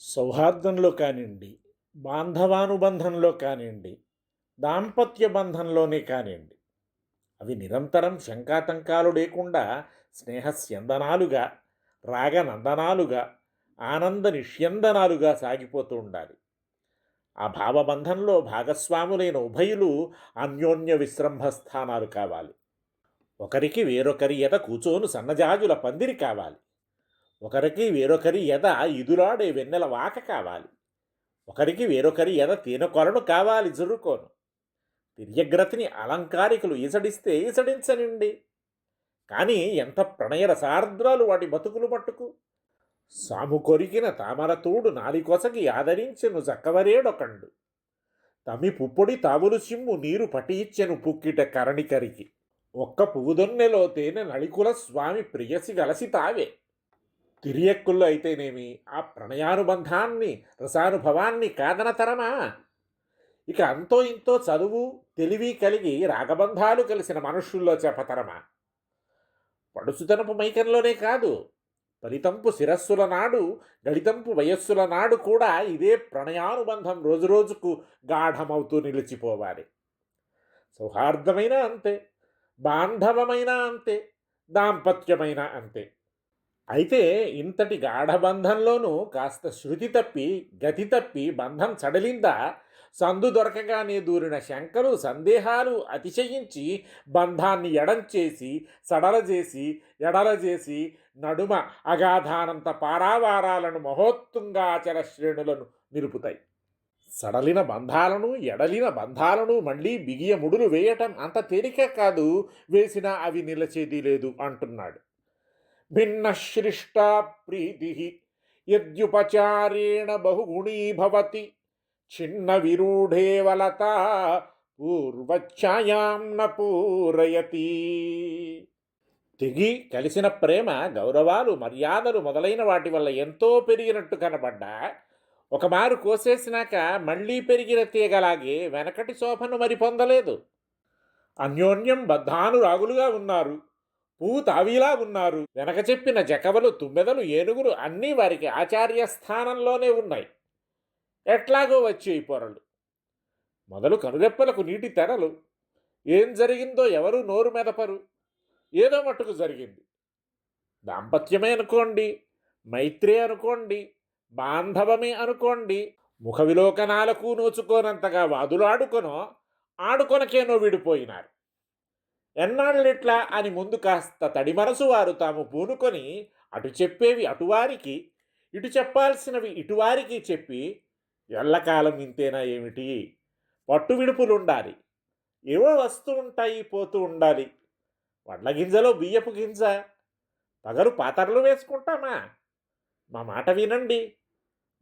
సౌహార్దంలో కానివ్వండి బాంధవానుబంధంలో కానివ్వండి దాంపత్య బంధంలోనే కానివ్వండి అవి నిరంతరం శంకాతంకాలు లేకుండా స్నేహస్యందనాలుగా రాగనందనాలుగా ఆనంద నిష్యందనాలుగా సాగిపోతూ ఉండాలి. ఆ భావబంధంలో భాగస్వాములైన ఉభయులు అన్యోన్య విశ్రంభ స్థానాలు కావాలి. ఒకరికి వేరొకరి ఎద కూచోను సన్నజాజుల పందిరి కావాలి. ఒకరికి వేరొకరి ఎద ఇదురాడే వెన్నెల వాక కావాలి. ఒకరికి వేరొకరి ఎద తేనెకొలను కావాలి జురుకోను. తిర్యగ్రతిని అలంకారికులు ఈసడిస్తే ఈసడించనిండి. కానీ ఎంత ప్రణయరసార్ద్రాలు వాటి బతుకులు పట్టుకు? సాము కొరికిన తామరతూడు నాలికొసకి ఆదరించెను చక్కవరేడొకండు తమి పుప్పొడి తావులు సిమ్ము నీరు పటియిచ్చెను పుక్కిట కరణికరికి. ఒక్క పువ్వుదొన్నెలో తేనె నళికుల స్వామి ప్రియసి గలసి తావే. తిరియక్కుల్లో అయితేనేమి ఆ ప్రణయానుబంధాన్ని రసానుభవాన్ని కాదనతరమా? ఇక అంతో ఇంతో చదువు తెలివి కలిగి రాగబంధాలు కలిసిన మనుష్యుల్లో చెప్పతరమా పడుచుతనపు మైకంలోనే కాదు ఫలితంపు శిరస్సుల నాడు గడితంపు వయస్సుల నాడు కూడా ఇదే ప్రణయానుబంధం రోజురోజుకు గాఢమవుతూ నిలిచిపోవాలి. సౌహార్దమైన అంతే బాంధవమైన అంతే దాంపత్యమైన అంతే. అయితే ఇంతటి గాఢబంధంలోనూ కాస్త శృతి తప్పి గతి తప్పి బంధం చడలిందా సందు దొరకగానే దూరిన శంకలు సందేహాలు అతిశయించి బంధాన్ని ఎడంచేసి సడలజేసి ఎడలజేసి నడుమ అగాధానంత పారావారాలను మహోత్తుంగాచల శ్రేణులను నిలుపుతాయి. సడలిన బంధాలను ఎడలిన బంధాలను మళ్ళీ బిగియ ముడులు వేయటం అంత తేలిక కాదు వేసినా అవి నిలచేది లేదు అంటున్నాడు. భిన్నశ్రిష్టా ప్రీతి యద్యుపచారేణ బహుగుణీభవతి చిన్న విరూఢేవలత పూర్వఛాయాం న పూరయతి తెగి కలిసిన ప్రేమ గౌరవాలు మర్యాదలు మొదలైన వాటి వల్ల ఎంతో పెరిగినట్టు కనబడ్డా ఒకమారు కోసేసినాక మళ్ళీ పెరిగిన తీగలాగే వెనకటి శోభను మరి పొందలేదు. అన్యోన్యం బద్ధానురాగులుగా ఉన్నారు. పువ్వు తావీలా ఉన్నారు వెనక చెప్పిన జకవలు తుమ్మెదలు ఏనుగులు అన్నీ వారికి ఆచార్య స్థానంలోనే ఉన్నాయి. ఎట్లాగో వచ్చే పొరలు. మొదలు కనురెప్పలకు నీటి తెరలు. ఏం జరిగిందో ఎవరు నోరు మెదపరు. ఏదో మట్టుకు జరిగింది. దాంపత్యమే అనుకోండి మైత్రే అనుకోండి బాంధవమే అనుకోండి ముఖ విలోకనాలకు నోచుకోనంతగా వాదులాడుకొనో ఆడుకొనకేనో విడిపోయినారు. ఎన్నాళ్ళెట్లా అని ముందు కాస్త తడి మనసు వారు తాము పూనుకొని అటు చెప్పేవి అటువారికి ఇటు చెప్పాల్సినవి ఇటువారికి చెప్పి ఎల్లకాలం ఇంతేనా ఏమిటి? పట్టు విడుపులు ఉండాలి ఏవో వస్తూ ఉంటాయి పోతూ ఉండాలి. వడ్ల గింజలో బియ్యపు గింజ. పగలు పాతరలు వేసుకుంటామా? మా మాట వినండి.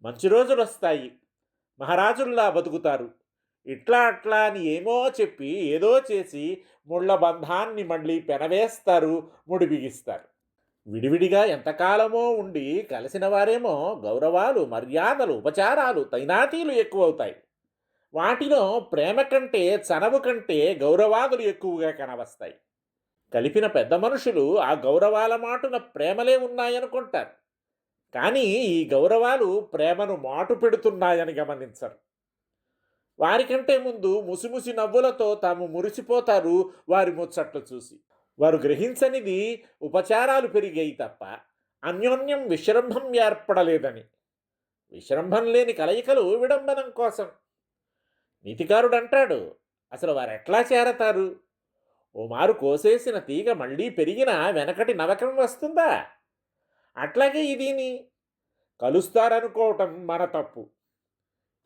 మంచి రోజులు వస్తాయి మహారాజుల్లా బతుకుతారు. ఇట్లా అట్లా అని ఏమో చెప్పి ఏదో చేసి ముళ్ళ బంధాన్ని మళ్ళీ పెనవేస్తారు ముడి బిగిస్తారు విడివిడిగా ఎంతకాలమో ఉండి కలిసిన వారేమో గౌరవాలు మర్యాదలు ఉపచారాలు తైనాతీలు ఎక్కువవుతాయి. వాటిలో ప్రేమ కంటే చనవు కంటే గౌరవాదులు ఎక్కువగా కనవస్తాయి. కలిపిన పెద్ద మనుషులు ఆ గౌరవాల మాటున ప్రేమలే ఉన్నాయనుకుంటారు. కానీ ఈ గౌరవాలు ప్రేమను మాటు పెడుతున్నాయని గమనించరు. వారికంటే ముందు ముసిముసి నవ్వులతో తాము మురిసిపోతారు వారి ముచ్చట్లు చూసి. వారు గ్రహించనిది ఉపచారాలు పెరిగాయి తప్ప అన్యోన్యం విశ్రంభం ఏర్పడలేదని. విశ్రంభం లేని కలయికలు విడంబనం కోసం. నీతికారుడు అంటాడు అసలు వారు ఎట్లా చేరతారు? ఓ మారు కోసేసిన తీగ మళ్ళీ పెరిగినా వెనకటి నవకం వస్తుందా? అట్లాగే ఇదిని. కలుస్తారనుకోవటం మన తప్పు.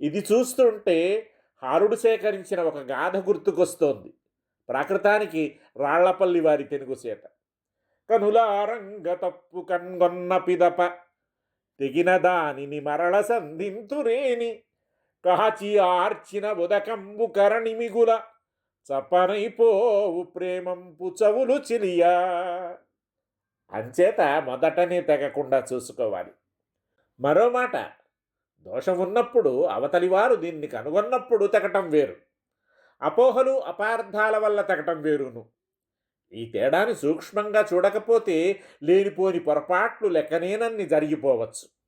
ఇది చూస్తుంటే హారుడు సేకరించిన ఒక గాథ గుర్తుకొస్తోంది. ప్రాకృతానికి రాళ్ళపల్లి వారి తెలుగు సేట. కనులారంగ తప్పు కన్గొన్న పిదప తెగిన దానిని మరల సంధింతురేని కాచి ఆర్చిన ఉదకంబు కరణిమిగుల చపనైపోవు ప్రేమంపు చవులు చిలియా. అంచేత మొదటనే తెగకుండా చూసుకోవాలి. మరో మాట దోషం ఉన్నప్పుడు అవతలివారు దీన్ని కనుగొన్నప్పుడు తెగటం వేరు. అపోహలు అపార్థాల వల్ల తెగటం వేరును. ఈ తేడాని సూక్ష్మంగా చూడకపోతే లేనిపోని పొరపాట్లు లెక్కనేనన్ని జరిగిపోవచ్చు.